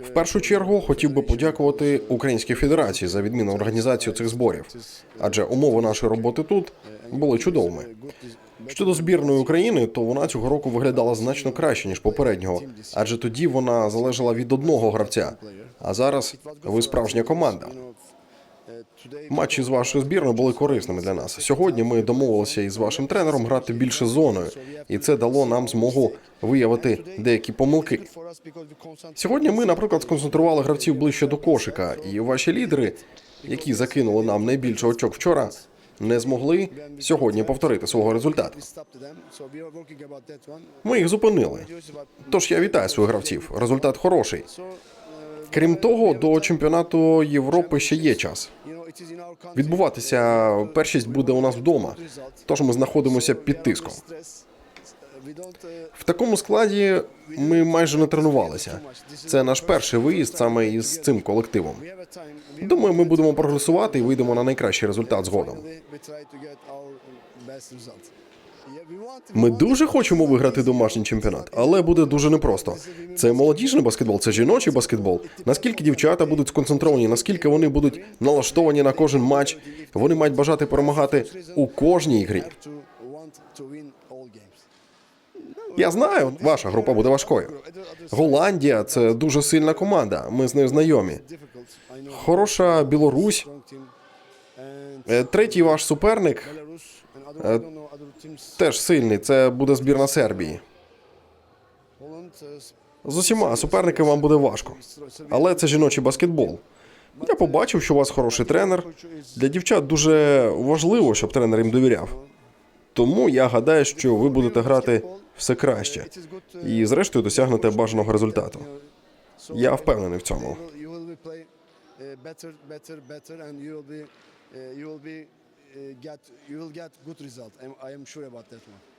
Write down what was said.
В першу чергу хотів би подякувати Українській Федерації за відмінну організацію цих зборів, адже умови нашої роботи тут були чудовими. Щодо збірної України, то вона цього року виглядала значно краще ніж попереднього, адже тоді вона залежала від одного гравця. А зараз ви справжня команда. Матчі з вашою збірною були корисними для нас. Сьогодні ми домовилися із вашим тренером грати більше зоною, і це дало нам змогу виявити деякі помилки. Сьогодні ми, наприклад, сконцентрували гравців ближче до кошика, і ваші лідери, які закинули нам найбільше очок вчора, не змогли сьогодні повторити свого результату. Ми їх зупинили. Тож я вітаю своїх гравців. Результат хороший. Крім того, до чемпіонату Європи ще є час. Відбуватися першість буде у нас вдома, тож ми знаходимося під тиском. В такому складі ми майже не тренувалися. Це наш перший виїзд саме із цим колективом. Думаю, ми будемо прогресувати і вийдемо на найкращий результат згодом. Ми дуже хочемо виграти домашній чемпіонат, але буде дуже непросто. Це молодіжний баскетбол, це жіночий баскетбол. Наскільки дівчата будуть сконцентровані, наскільки вони будуть налаштовані на кожен матч, вони мають бажати перемагати у кожній грі. Я знаю, ваша група буде важкою. Голландія це дуже сильна команда. Ми з нею знайомі. Хороша Білорусь. Е, Третій ваш суперник теж сильний. Це буде збірна Сербії. З усіма суперниками вам буде важко. Але це жіночий баскетбол. Я побачив, що у вас хороший тренер. Для дівчат дуже важливо, щоб тренер їм довіряв. Тому я гадаю, що ви будете грати все краще і, зрештою, досягнете бажаного результату. Я впевнений в цьому. Uh, get you will get good result. I'm, I am sure about that one.